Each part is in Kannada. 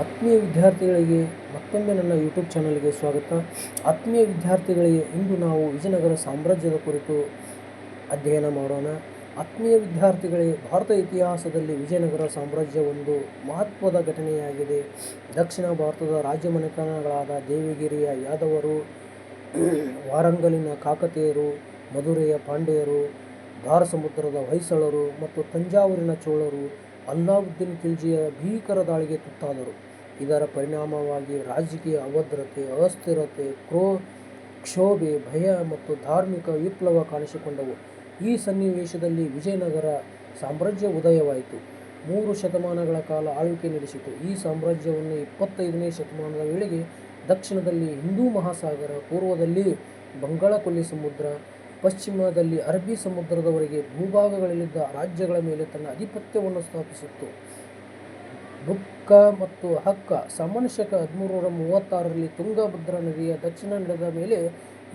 ಆತ್ಮೀಯ ವಿದ್ಯಾರ್ಥಿಗಳಿಗೆ ಮತ್ತೊಮ್ಮೆ ನನ್ನ ಯೂಟ್ಯೂಬ್ ಚಾನಲ್ಗೆ ಸ್ವಾಗತ. ಆತ್ಮೀಯ ವಿದ್ಯಾರ್ಥಿಗಳಿಗೆ ಇಂದು ನಾವು ವಿಜಯನಗರ ಸಾಮ್ರಾಜ್ಯದ ಕುರಿತು ಅಧ್ಯಯನ ಮಾಡೋಣ. ಆತ್ಮೀಯ ವಿದ್ಯಾರ್ಥಿಗಳಿಗೆ ಭಾರತ ಇತಿಹಾಸದಲ್ಲಿ ವಿಜಯನಗರ ಸಾಮ್ರಾಜ್ಯ ಒಂದು ಮಹತ್ವದ ಘಟನೆಯಾಗಿದೆ. ದಕ್ಷಿಣ ಭಾರತದ ರಾಜ್ಯ ಮನೆತನಗಳಾದ ದೇವಗಿರಿಯ ಯಾದವರು, ವಾರಂಗಲಿನ ಕಾಕತೀಯರು, ಮಧುರೆಯ ಪಾಂಡ್ಯರು ಸಮುದ್ರದ ಹೊಯ್ಸಳರು ಮತ್ತು ತಂಜಾವೂರಿನ ಚೋಳರು ಅಲ್ಲಾವುದ್ದೀನ್ ಖಿಲ್ಜಿಯ ಭೀಕರ ದಾಳಿಗೆ ತುತ್ತಾದರು. ಇದರ ಪರಿಣಾಮವಾಗಿ ರಾಜಕೀಯ ಅಭದ್ರತೆ ಅಸ್ಥಿರತೆ, ಕ್ರೋ, ಕ್ಷೋಭೆ, ಭಯ ಮತ್ತು ಧಾರ್ಮಿಕ ವಿಪ್ಲವ ಕಾಣಿಸಿಕೊಂಡವು. ಈ ಸನ್ನಿವೇಶದಲ್ಲಿ ವಿಜಯನಗರ ಸಾಮ್ರಾಜ್ಯ ಉದಯವಾಯಿತು. ಮೂರು ಶತಮಾನಗಳ ಕಾಲ ಆಳ್ವಿಕೆ ನಡೆಸಿತು. ಈ ಸಾಮ್ರಾಜ್ಯವನ್ನು ಇಪ್ಪತ್ತೈದನೇ ಶತಮಾನದ ವೇಳೆಗೆ ದಕ್ಷಿಣದಲ್ಲಿ ಹಿಂದೂ ಮಹಾಸಾಗರ, ಪೂರ್ವದಲ್ಲಿ ಬಂಗಾಳಕೊಲ್ಲಿ ಸಮುದ್ರ ಪಶ್ಚಿಮದಲ್ಲಿ ಅರಬ್ಬಿ ಸಮುದ್ರದವರೆಗೆ ಭೂಭಾಗಗಳಲ್ಲಿದ್ದ ರಾಜ್ಯಗಳ ಮೇಲೆ ತನ್ನ ಆಧಿಪತ್ಯವನ್ನು ಸ್ಥಾಪಿಸಿತ್ತು. ಬುಕ್ಕ ಮತ್ತು ಹಕ್ಕ ಸಾಮಾನ್ಯ ಶಕ ಹದಿಮೂರರ ಮೂವತ್ತಾರರಲ್ಲಿ ತುಂಗಭದ್ರಾ ನದಿಯ ದಕ್ಷಿಣ ನೆಲದ ಮೇಲೆ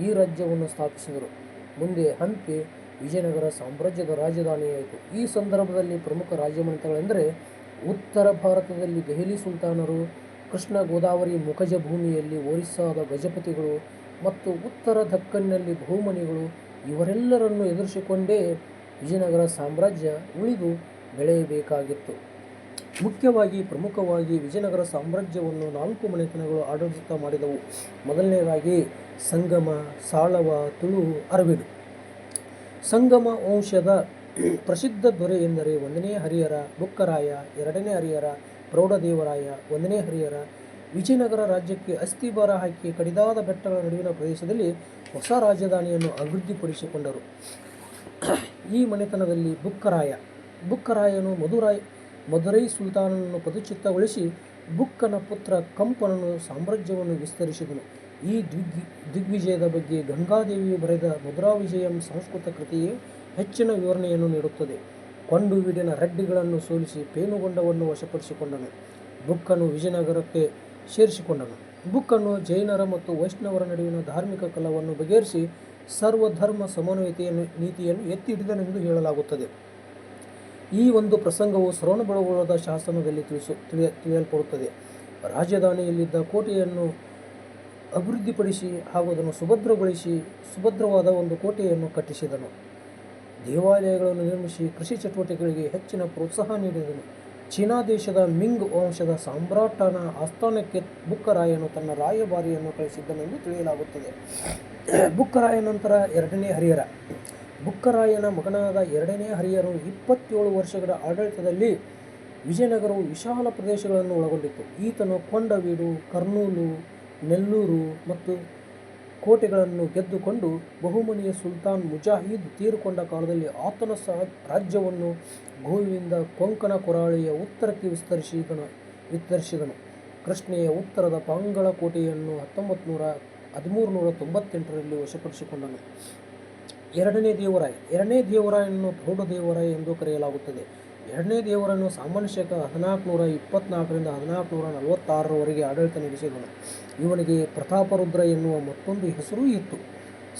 ಈ ರಾಜ್ಯವನ್ನು ಸ್ಥಾಪಿಸಿದರು. ಮುಂದೆ ಹಂಪಿ, ವಿಜಯನಗರ ಸಾಮ್ರಾಜ್ಯದ ರಾಜಧಾನಿಯಾಯಿತು. ಈ ಸಂದರ್ಭದಲ್ಲಿ ಪ್ರಮುಖ ರಾಜಮನೆತಗಳೆಂದರೆ ಉತ್ತರ ಭಾರತದಲ್ಲಿ ದೆಹಲಿ ಸುಲ್ತಾನರು, ಕೃಷ್ಣ ಗೋದಾವರಿ ಮುಖಜ ಭೂಮಿಯಲ್ಲಿ ಒರಿಸ್ಸಾದ ಗಜಪತಿಗಳು ಮತ್ತು ಉತ್ತರ ದಕ್ಕನ್ನಲ್ಲಿ ಬಹುಮನಿಗಳು ಇವರೆಲ್ಲರನ್ನು ಎದುರಿಸಿಕೊಂಡೇ ವಿಜಯನಗರ ಸಾಮ್ರಾಜ್ಯ ಉಳಿದು ಬೆಳೆಯಬೇಕಾಗಿತ್ತು. ಮುಖ್ಯವಾಗಿ, ಪ್ರಮುಖವಾಗಿ ವಿಜಯನಗರ ಸಾಮ್ರಾಜ್ಯವನ್ನು ನಾಲ್ಕು ಮನೆತನಗಳು ಆಡಳಿತ ಮಾಡಿದವು. ಮೊದಲನೇದಾಗಿ ಸಂಗಮ, ಸಾಳವ, ತುಳು, ಅರವಿಡು. ಸಂಗಮ ವಂಶದ ಪ್ರಸಿದ್ಧ ದೊರೆ ಎಂದರೆ ಒಂದನೇ ಹರಿಹರ ಬುಕ್ಕರಾಯ, ಎರಡನೇ ಹರಿಹರ ಪ್ರೌಢದೇವರಾಯ, ಒಂದನೇ ಹರಿಹರ ವಿಜಯನಗರ ರಾಜ್ಯಕ್ಕೆ ಅಸ್ಥಿಭಾರ ಹಾಕಿ ಕಡಿದಾದ ಬೆಟ್ಟಗಳ ನಡುವಿನ ಪ್ರದೇಶದಲ್ಲಿ ಹೊಸ ರಾಜಧಾನಿಯನ್ನು ಅಭಿವೃದ್ಧಿಪಡಿಸಿಕೊಂಡರು. ಈ ಮನೆತನದಲ್ಲಿ ಬುಕ್ಕರಾಯ, ಬುಕ್ಕರಾಯನು ಮಧುರಾಯ್, ಮಧುರೈ ಸುಲ್ತಾನನನ್ನು ಪದಚ್ಯುತಗೊಳಿಸಿ ಬುಕ್ಕನ ಪುತ್ರ ಕಂಪನನು ಸಾಮ್ರಾಜ್ಯವನ್ನು ವಿಸ್ತರಿಸಿದನು. ಈ ದಿಗ್ಗಿ ದಿಗ್ವಿಜಯದ ಬಗ್ಗೆ ಗಂಗಾದೇವಿಯು ಬರೆದ ಮಧುರಾ ವಿಜಯಂ ಸಂಸ್ಕೃತ ಕೃತಿಯೇ ಹೆಚ್ಚಿನ ವಿವರಣೆಯನ್ನು ನೀಡುತ್ತದೆ. ಕೊಂಡುವಿಡಿನ ರೆಡ್ಡಿಗಳನ್ನು ಸೋಲಿಸಿ ಪೇನುಗೊಂಡವನ್ನು ವಶಪಡಿಸಿಕೊಂಡನು. ಬುಕ್ಕನು ವಿಜಯನಗರಕ್ಕೆ ಸೇರಿಸಿಕೊಂಡನು. ಬುಕ್ಕನು ಜೈನರ ಮತ್ತು ವೈಷ್ಣವರ ನಡುವಿನ ಧಾರ್ಮಿಕ ಕಲವನ್ನು ಬಗೆಹರಿಸಿ ಸರ್ವಧರ್ಮ ಸಮನ್ವಯತೆಯನ್ನು ನೀತಿಯನ್ನು ಎತ್ತಿ ಹಿಡಿದನೆಂದು ಹೇಳಲಾಗುತ್ತದೆ. ಈ ಒಂದು ಪ್ರಸಂಗವು ಶ್ರವಣಬೆಳಗೊಳದ ಶಾಸನದಲ್ಲಿ ತಿಳಿಸು, ತಿಳಿಯ, ತಿಳಿಯಲ್ಪಡುತ್ತದೆ. ರಾಜಧಾನಿಯಲ್ಲಿದ್ದ ಕೋಟೆಯನ್ನು ಅಭಿವೃದ್ಧಿಪಡಿಸಿ ಹಾಗೂ ಅದನ್ನು ಸುಭದ್ರಗೊಳಿಸಿ, ಸುಭದ್ರವಾದ ಒಂದು ಕೋಟೆಯನ್ನು ಕಟ್ಟಿಸಿದನು. ದೇವಾಲಯಗಳನ್ನು ನಿರ್ಮಿಸಿ ಕೃಷಿ ಚಟುವಟಿಕೆಗಳಿಗೆ ಹೆಚ್ಚಿನ ಪ್ರೋತ್ಸಾಹ ನೀಡಿದನು. ಚೀನಾ ದೇಶದ ಮಿಂಗ್ ವಂಶದ ಸಾಮ್ರಾಟನ ಆಸ್ಥಾನಕ್ಕೆ ಬುಕ್ಕರಾಯನು ತನ್ನ ರಾಯಭಾರಿಯನ್ನು ಕಳಿಸಿದ್ದನೆಂದು ತಿಳಿಯಲಾಗುತ್ತದೆ. ಬುಕ್ಕರಾಯ ನಂತರ ಎರಡನೇ ಹರಿಹರ. ಬುಕ್ಕರಾಯನ ಮಗನಾದ ಎರಡನೇ ಹರಿಹರು ಇಪ್ಪತ್ತೇಳು ವರ್ಷಗಳ ಆಡಳಿತದಲ್ಲಿ ವಿಜಯನಗರವು ವಿಶಾಲ ಪ್ರದೇಶಗಳನ್ನು ಒಳಗೊಂಡಿತ್ತು. ಈತನು ಕೊಂಡವೀಡು, ಕರ್ನೂಲು, ನೆಲ್ಲೂರು ಮತ್ತು ಕೋಟೆಗಳನ್ನು ಗೆದ್ದುಕೊಂಡು ಬಹುಮನಿಯ ಸುಲ್ತಾನ್ ಮುಜಾಹಿದ್ ತೀರಿಕೊಂಡ ಕಾಲದಲ್ಲಿ ಆತನ ಸಹ ರಾಜ್ಯವನ್ನು ಗೋವಿಂದ ಕೊಂಕಣ ಕೊರಾಳಿಯ ಉತ್ತರಕ್ಕೆ ವಿಸ್ತರಿಸಿದನು ವಿಸ್ತರಿಸಿದನು. ಕೃಷ್ಣೆಯ ಉತ್ತರದ ಪಾಂಗಳ ಕೋಟೆಯನ್ನು ಹತ್ತೊಂಬತ್ತು ನೂರ ಹದಿಮೂರು ತೊಂಬತ್ತೆಂಟರಲ್ಲಿ ವಶಪಡಿಸಿಕೊಂಡನು. ಎರಡನೇ ದೇವರಾಯ, ಎರಡನೇ ದೇವರಾಯನನ್ನು ಪ್ರೌಢದೇವರಾಯ ಎಂದು ಕರೆಯಲಾಗುತ್ತದೆ. ಎರಡನೇ ದೇವರನ್ನು ಸಾಮಾನ್ಯ ಶಕ ಹದಿನಾಲ್ಕು ನೂರ ಇಪ್ಪತ್ನಾಲ್ಕರಿಂದ ಹದಿನಾಲ್ಕು ನೂರ ನಲವತ್ತಾರರವರೆಗೆ ಆಡಳಿತ ನಡೆಸಿದನು. ಇವನಿಗೆ ಪ್ರತಾಪರುದ್ರ ಎನ್ನುವ ಮತ್ತೊಂದು ಹೆಸರೂ ಇತ್ತು.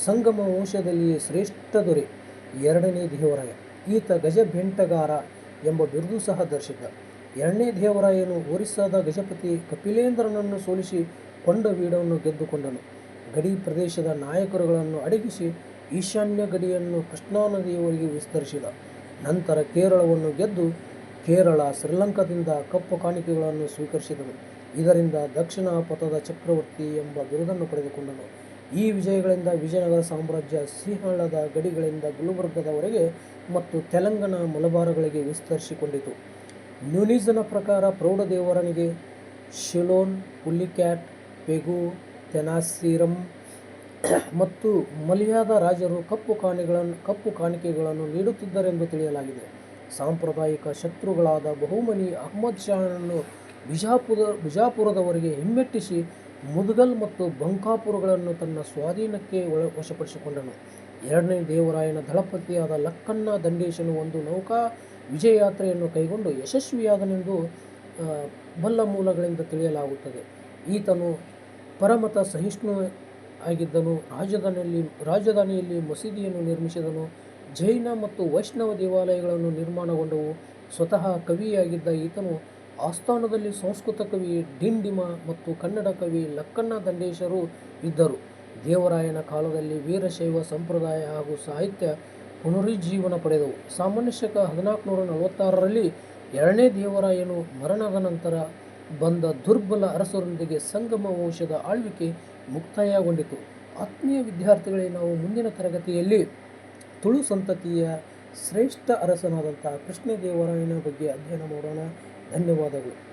ಸಂಗಮ ವಂಶದಲ್ಲಿ ಶ್ರೇಷ್ಠ ದೊರೆ, ಎರಡನೇ ದೇವರಾಯ. ಈತ ಗಜಭೆಂಟಗಾರ ಎಂಬ ಬಿರುದು ಸಹ ಧರಿಸಿದ್ದ ಎರಡನೇ ದೇವರಾಯನು ಒರಿಸ್ಸಾದ ಗಜಪತಿ ಕಪಿಲೇಂದ್ರನನ್ನು ಸೋಲಿಸಿ ಕೊಂಡ ಕೊಂಡವೀಡವನ್ನು ಗೆದ್ದುಕೊಂಡನು. ಗಡಿ ಪ್ರದೇಶದ ನಾಯಕರುಗಳನ್ನು ಅಡಗಿಸಿ ಈಶಾನ್ಯ ಗಡಿಯನ್ನು ಕೃಷ್ಣಾ ನದಿಯವರೆಗೆ ವಿಸ್ತರಿಸಿದ. ನಂತರ ಕೇರಳವನ್ನು ಗೆದ್ದು ಕೇರಳ ಶ್ರೀಲಂಕಾದಿಂದ ಕಪ್ಪು ಕಾಣಿಕೆಗಳನ್ನು ಸ್ವೀಕರಿಸಿದನು ಇದರಿಂದ ದಕ್ಷಿಣ ಪಥದ ಚಕ್ರವರ್ತಿ ಎಂಬ ಬಿರುದನ್ನು ಪಡೆದುಕೊಂಡನು. ಈ ವಿಜಯಗಳಿಂದ ವಿಜಯನಗರ ಸಾಮ್ರಾಜ್ಯ ಸಿಂಹಳದ ಗಡಿಗಳಿಂದ ಗುಲ್ಬರ್ಗದವರೆಗೆ ಮತ್ತು ತೆಲಂಗಾಣ ಮಲಬಾರಗಳಿಗೆ ವಿಸ್ತರಿಸಿಕೊಂಡಿತು. ನ್ಯೂನಿಸನ ಪ್ರಕಾರ ಪ್ರೌಢದೇವರನಿಗೆ ಶಿಲೋನ್, ಪುಲ್ಲಿಕ್ಯಾಟ್, ಪೆಗು, ತೆನಾಸಿರಂ ಮತ್ತು ಮಲಿಯಾದ ರಾಜರು ಕಪ್ಪು ಕಾಣಿಗಳನ್ನು ಕಪ್ಪು ಕಾಣಿಕೆಗಳನ್ನು ನೀಡುತ್ತಿದ್ದರೆಂದು ತಿಳಿಯಲಾಗಿದೆ. ಸಾಂಪ್ರದಾಯಿಕ ಶತ್ರುಗಳಾದ ಬಹುಮನಿ ಅಹ್ಮದ್ ಶಾಹನನ್ನು ಬಿಜಾಪುರ, ಬಿಜಾಪುರದವರೆಗೆ ಹಿಮ್ಮೆಟ್ಟಿಸಿ ಮುದ್ಗಲ್ ಮತ್ತು ಬಂಕಾಪುರಗಳನ್ನು ತನ್ನ ಸ್ವಾಧೀನಕ್ಕೆ ಒಳ, ವಶಪಡಿಸಿಕೊಂಡನು. ಎರಡನೇ ದೇವರಾಯನ ದಳಪತಿಯಾದ ಲಕ್ಕಣ್ಣ ದಂಡೇಶನು ಒಂದು ನೌಕಾ ವಿಜಯಯಾತ್ರೆಯನ್ನು ಕೈಗೊಂಡು ಯಶಸ್ವಿಯಾದನೆಂದು ಬಲ್ಲ ಮೂಲಗಳಿಂದ ತಿಳಿಯಲಾಗುತ್ತದೆ. ಈತನು ಪರಮತ ಸಹಿಷ್ಣು ಆಗಿದ್ದನು. ರಾಜಧಾನಿಯಲ್ಲಿ ರಾಜಧಾನಿಯಲ್ಲಿ ಮಸೀದಿಯನ್ನು ನಿರ್ಮಿಸಿದನು. ಜೈನ ಮತ್ತು ವೈಷ್ಣವ ದೇವಾಲಯಗಳನ್ನು ನಿರ್ಮಾಣಗೊಂಡವು. ಸ್ವತಃ ಕವಿಯಾಗಿದ್ದ ಈತನು ಆಸ್ಥಾನದಲ್ಲಿ ಸಂಸ್ಕೃತ ಕವಿ ಡಿಂಡಿಮ ಮತ್ತು ಕನ್ನಡ ಕವಿ ಲಕ್ಕಣ್ಣ ದಂಡೇಶರು ಇದ್ದರು. ದೇವರಾಯನ ಕಾಲದಲ್ಲಿ ವೀರಶೈವ ಸಂಪ್ರದಾಯ ಹಾಗೂ ಸಾಹಿತ್ಯ ಪುನರುಜ್ಜೀವನ ಪಡೆದವು. ಸಾಮಾನ್ಯ ಶಕ ಹದಿನಾಲ್ಕುನೂರ ನಲವತ್ತಾರರಲ್ಲಿ ಎರಡನೇ ದೇವರಾಯನು ಮರಣದ ನಂತರ ಬಂದ ದುರ್ಬಲ ಅರಸರೊಂದಿಗೆ ಸಂಗಮ ವಂಶದ ಆಳ್ವಿಕೆ ಮುಕ್ತಾಯಗೊಂಡಿತು. ಆತ್ಮೀಯ ವಿದ್ಯಾರ್ಥಿಗಳೇ, ನಾವು ಮುಂದಿನ ತರಗತಿಯಲ್ಲಿ ತುಳು ಸಂತತಿಯ ಶ್ರೇಷ್ಠ ಅರಸನಾದಂತಹ ಕೃಷ್ಣದೇವರಾಯನ ಬಗ್ಗೆ ಅಧ್ಯಯನ ಮಾಡೋಣ. ಧನ್ಯವಾದಗಳು.